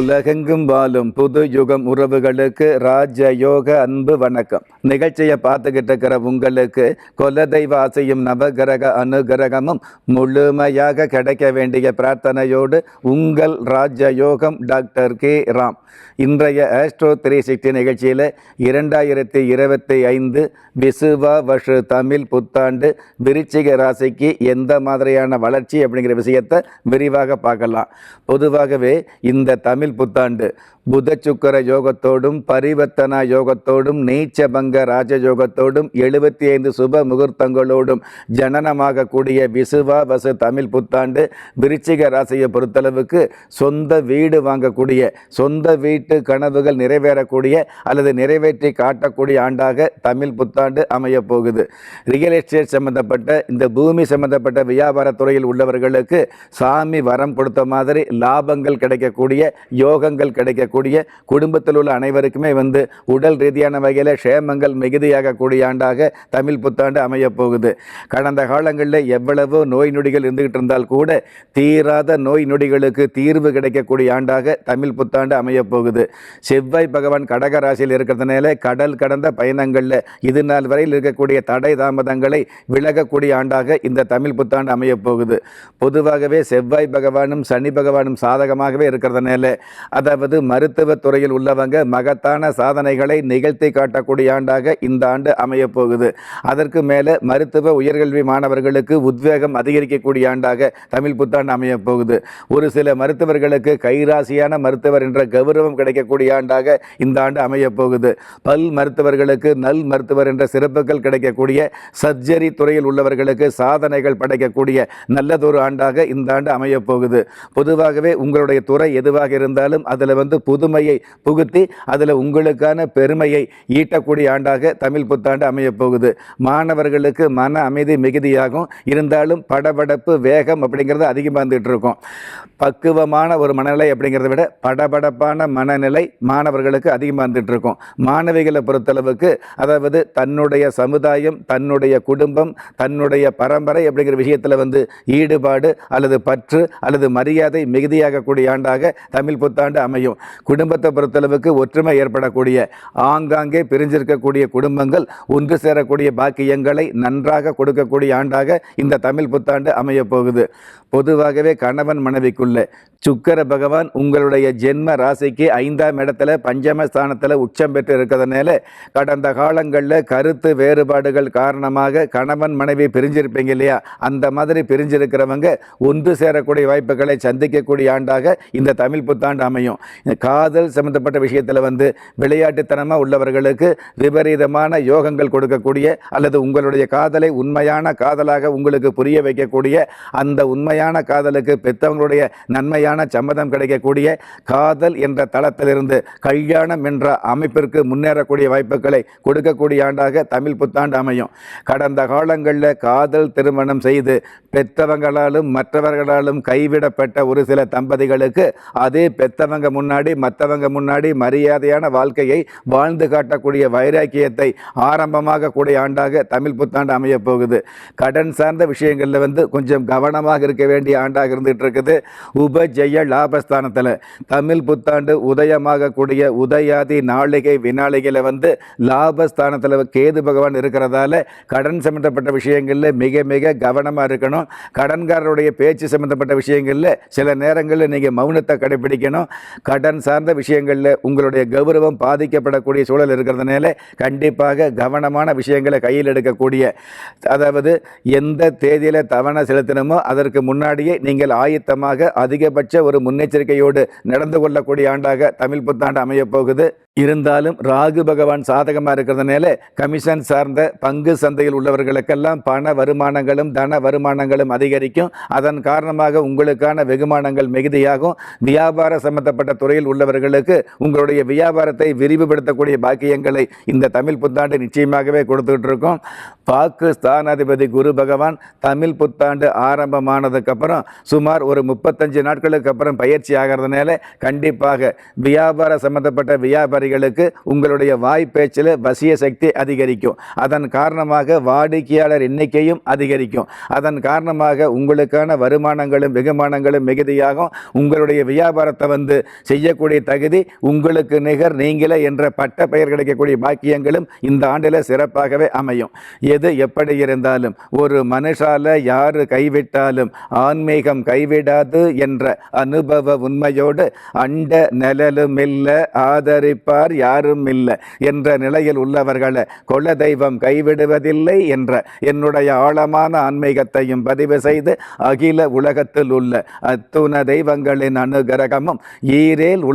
உலகெங்கும் வாழும் புது யுகம் உறவுகளுக்கு ராஜ யோக அன்பு வணக்கம். நிகழ்ச்சியை பார்த்துக்கிட்டு இருக்கிற உங்களுக்கு குலதெய்வ ஆசையும் நவகிரக அனுகிரகமும் முழுமையாக கிடைக்க வேண்டிய பிரார்த்தனையோடு உங்கள் ராஜ யோகம் டாக்டர் கே. ராம். இன்றைய ஆஸ்ட்ரோ த்ரீ சிக்ஸ்டி நிகழ்ச்சியில் இரண்டாயிரத்தி இருபத்தி ஐந்து விசுவா வஷு தமிழ் புத்தாண்டு விருச்சிக ராசிக்கு எந்த மாதிரியான வளர்ச்சி அப்படிங்கிற விஷயத்தை விரிவாக பார்க்கலாம். பொதுவாகவே இந்த தமிழ் புத்தாண்டு. புத சுக்கர யோகத்தோடும் பரிவர்த்தனா யோகத்தோடும் நீச்சபங்க ராஜயோகத்தோடும் எழுபத்தி ஐந்து சுப முகூர்த்தங்களோடும் ஜனனமாகக்கூடிய விசுவா வசு தமிழ் புத்தாண்டு விருச்சிக ராசியை பொறுத்தளவுக்கு சொந்த வீடு வாங்கக்கூடிய சொந்த வீட்டு கனவுகள் நிறைவேறக்கூடிய அல்லது நிறைவேற்றி காட்டக்கூடிய ஆண்டாக தமிழ் புத்தாண்டு அமையப் போகுது. ரியல் எஸ்டேட் சம்பந்தப்பட்ட இந்த பூமி சம்பந்தப்பட்ட வியாபாரத்துறையில் உள்ளவர்களுக்கு சாமி வரம் கொடுத்த மாதிரி லாபங்கள் கிடைக்கக்கூடிய யோகங்கள் கிடைக்கக்கூடிய குடும்பத்தில் உள்ள அனைவருக்குமே வந்து உடல் ரீதியான வகையில் க்ஷேமங்கள் மிகுதியாகக்கூடிய ஆண்டாக தமிழ் புத்தாண்டு அமையப்போகுது. கடந்த காலங்களில் எவ்வளவோ நோய் நொடிகள் இருந்துகிட்டு இருந்தால் கூட தீராத நோய் நொடிகளுக்கு தீர்வு கிடைக்கக்கூடிய ஆண்டாக தமிழ் புத்தாண்டு அமையப் போகுது செவ்வாய் பகவான் கடக ராசியில் இருக்கிறதுனால கடல் கடந்த பயணங்களில் இது நாள் வரையில் இருக்கக்கூடிய தடை தாமதங்களை விலகக்கூடிய ஆண்டாக இந்த தமிழ் புத்தாண்டு அமையப் போகுது பொதுவாகவே செவ்வாய் பகவானும் சனி பகவானும் சாதகமாகவே இருக்கிறதுனால அதாவது மருத்துவ துறையில் உள்ளவங்க மகத்தான சாதனைகளை நிகழ்த்தி காட்டக்கூடிய ஆண்டாக இந்த ஆண்டு அமையப்போகுது அதற்கு மேலே மருத்துவ உயர்கல்வி மாணவர்களுக்கு உத்வேகம் அதிகரிக்கக்கூடிய ஆண்டாக தமிழ் புத்தாண்டு அமையப்போகுது ஒரு சில மருத்துவர்களுக்கு கைராசியான மருத்துவர் என்ற கௌரவம் கிடைக்கக்கூடிய ஆண்டாக இந்த ஆண்டு அமையப்போகுது பல் மருத்துவர்களுக்கு நல் மருத்துவர் என்ற சிறப்புகள் கிடைக்கக்கூடிய சர்ஜரி துறையில் உள்ளவர்களுக்கு சாதனைகள் படைக்கக்கூடிய நல்லதொரு ஆண்டாக இந்த ஆண்டு அமையப்போகுது பொதுவாகவே உங்களுடைய துறை எதுவாக இருந்தாலும் அதில் வந்து புதுமையை புகுத்தி அதில் உங்களுக்கான பெருமையை ஈட்டக்கூடிய ஆண்டாக தமிழ் புத்தாண்டு அமையப் போகுது. மாணவர்களுக்கு மன அமைதி மிகுதியாகும். இருந்தாலும் படபடப்பு வேகம் அப்படிங்கிறது அதிகமாக இருந்துகிட்டு இருக்கும் பக்குவமான ஒரு மனநிலை அப்படிங்கிறத விட படபடப்பான மனநிலை மாணவர்களுக்கு அதிகமாக வந்துட்டு இருக்கும் மாணவிகளை பொறுத்தளவுக்கு அதாவது தன்னுடைய சமுதாயம் தன்னுடைய குடும்பம் தன்னுடைய பரம்பரை அப்படிங்கிற விஷயத்தில் வந்து ஈடுபாடு அல்லது பற்று அல்லது மரியாதை மிகுதியாகக்கூடிய ஆண்டாக தமிழ் புத்தாண்டு அமையும். குடும்பத்தை பொறுத்தளவுக்கு ஒற்றுமை ஏற்படக்கூடிய ஆங்காங்கே பிரிஞ்சிருக்கக்கூடிய குடும்பங்கள் ஒன்று சேரக்கூடிய பாக்கியங்களை நன்றாக கொடுக்கக்கூடிய ஆண்டாக இந்த தமிழ் புத்தாண்டு அமையப் போகுது பொதுவாகவே கணவன் மனைவிக்குள்ள சுக்கர பகவான் உங்களுடைய ஜென்ம ராசிக்கு ஐந்தாம் இடத்துல பஞ்சம ஸ்தானத்தில் உச்சம் பெற்று இருக்கிறதுனால கடந்த காலங்களில் கருத்து வேறுபாடுகள் காரணமாக கணவன் மனைவி பிரிஞ்சிருப்பீங்க இல்லையா? அந்த மாதிரி பிரிஞ்சிருக்கிறவங்க ஒன்று சேரக்கூடிய வாய்ப்புகளை சந்திக்கக்கூடிய ஆண்டாக இந்த தமிழ் புத்தாண்டு அமையும். காதல் சம்பந்தப்பட்ட விஷயத்தில் வந்து விளையாட்டுத்தனமாக உள்ளவர்களுக்கு விபரீதமான யோகங்கள் கொடுக்கக்கூடிய அல்லது உங்களுடைய காதலை உண்மையான காதலாக உங்களுக்கு புரிய வைக்கக்கூடிய அந்த உண்மையான காதலுக்கு பெற்றவங்களுடைய நன்மையான சம்மதம் கிடைக்கக்கூடிய காதல் என்ற தளத்திலிருந்து கல்யாணம் என்ற அமைப்பிற்கு முன்னேறக்கூடிய வாய்ப்புகளை கொடுக்கக்கூடிய ஆண்டாக தமிழ் புத்தாண்டு அமையும். கடந்த காலங்களில் காதல் திருமணம் செய்து பெற்றவங்களாலும் மற்றவர்களாலும் கைவிடப்பட்ட ஒரு சில தம்பதிகளுக்கு அதே பெற்றவங்க முன்னாடி மற்றவங்க முன்னாடி மரியாதையான வாழ்க்கையை வாழ்ந்து காட்டக்கூடிய வைராக்கியத்தை ஆரம்பமாக கூடிய ஆண்டாக தமிழ் புத்தாண்டு அமையப் போகுது. கடன் சார்ந்த விஷயங்களில் வந்து கொஞ்சம் கவனமாக இருக்க வேண்டிய ஆண்டாக இருந்துகிட்டு இருக்குது உபஜெய லாபஸ்தானத்தில் தமிழ் புத்தாண்டு உதயமாக கூடிய உதயாதி நாளிகை வினாளிகையில் வந்து லாபஸ்தானத்தில் கேது பகவான் இருக்கிறதால கடன் சம்பந்தப்பட்ட விஷயங்களில் மிக மிக கவனமாக இருக்கணும். கடன்காரருடைய பேச்சு சம்பந்தப்பட்ட விஷயங்களில் சில நேரங்களில் நீங்கள் மௌனத்தை கடைபிடிக்கணும். கடன் சார்ந்த விஷயங்களில் உங்களுடைய கௌரவம் பாதிக்கப்படக்கூடிய சூழல் இருக்கிறதுனால கண்டிப்பாக கவனமான விஷயங்களை கையில் எடுக்கக்கூடிய அதாவது எந்த தேதியில் தவணை செலுத்தணுமோ அதற்கு முன்னாடியே நீங்கள் ஆயத்தமாக அதிகபட்ச ஒரு முன்னெச்சரிக்கையோடு நடந்து கொள்ளக்கூடிய ஆண்டாக தமிழ் புத்தாண்டு அமையப் போகுது. இருந்தாலும் ராகு பகவான் சாதகமாக இருக்கிறதுனால கமிஷன் சார்ந்த பங்கு சந்தையில் உள்ளவர்களுக்கெல்லாம் பண வருமானங்களும் தன வருமானங்களும் அதிகரிக்கும். அதன் காரணமாக உங்களுக்கான வெகுமானங்கள் மிகுதியாகும். வியாபார சம்பந்தப்பட்ட துறையில் உள்ள உள்ளவர்களுக்கு உங்களுடைய வியாபாரத்தை விரிவுபடுத்தக்கூடிய பாக்கியங்களை இந்த தமிழ் புத்தாண்டு நிச்சயமாகவே கொடுத்துட்டு இருக்கோம் பாகிஸ்தான் ஸ்தானாதிபதி குரு பகவான் தமிழ் புத்தாண்டு ஆரம்பமானதுக்கு அப்புறம் சுமார் ஒரு முப்பத்தஞ்சு நாட்களுக்கு அப்புறம் பயிற்சி ஆகிறதுனால கண்டிப்பாக வியாபார சம்பந்தப்பட்ட வியாபாரிகளுக்கு உங்களுடைய வாய் பேச்சில் வசிய சக்தி அதிகரிக்கும். அதன் காரணமாக வாடிக்கையாளர் எண்ணிக்கையும் அதிகரிக்கும். அதன் காரணமாக உங்களுக்கான வருமானங்களும் வெகுமானங்களும் மிகுதியாகும். உங்களுடைய வியாபாரத்தை வந்து செய்யக்கூடிய தகுதி உங்களுக்கு நிகர் நீங்களே என்ற பட்ட பெயர் கிடைக்கக்கூடிய பாக்கியங்களும் இந்த ஆண்டில் சிறப்பாகவே அமையும். எது எப்படி இருந்தாலும் ஒரு மனுஷால யாரு கைவிட்டாலும் ஆன்மீகம் கைவிடாது என்ற அனுபவ உண்மையோடு அண்ட நிழலும் இல்லை ஆதரிப்பார் யாரும் இல்லை என்ற நிலையில் உள்ளவர்களை குல தெய்வம் கைவிடுவதில்லை என்ற என்னுடைய ஆழமான ஆன்மீகத்தையும் பதிவு செய்து அகில உலகத்தில் உள்ள அத்துண தெய்வங்களின் அனுகிரகமும் ஈரேல்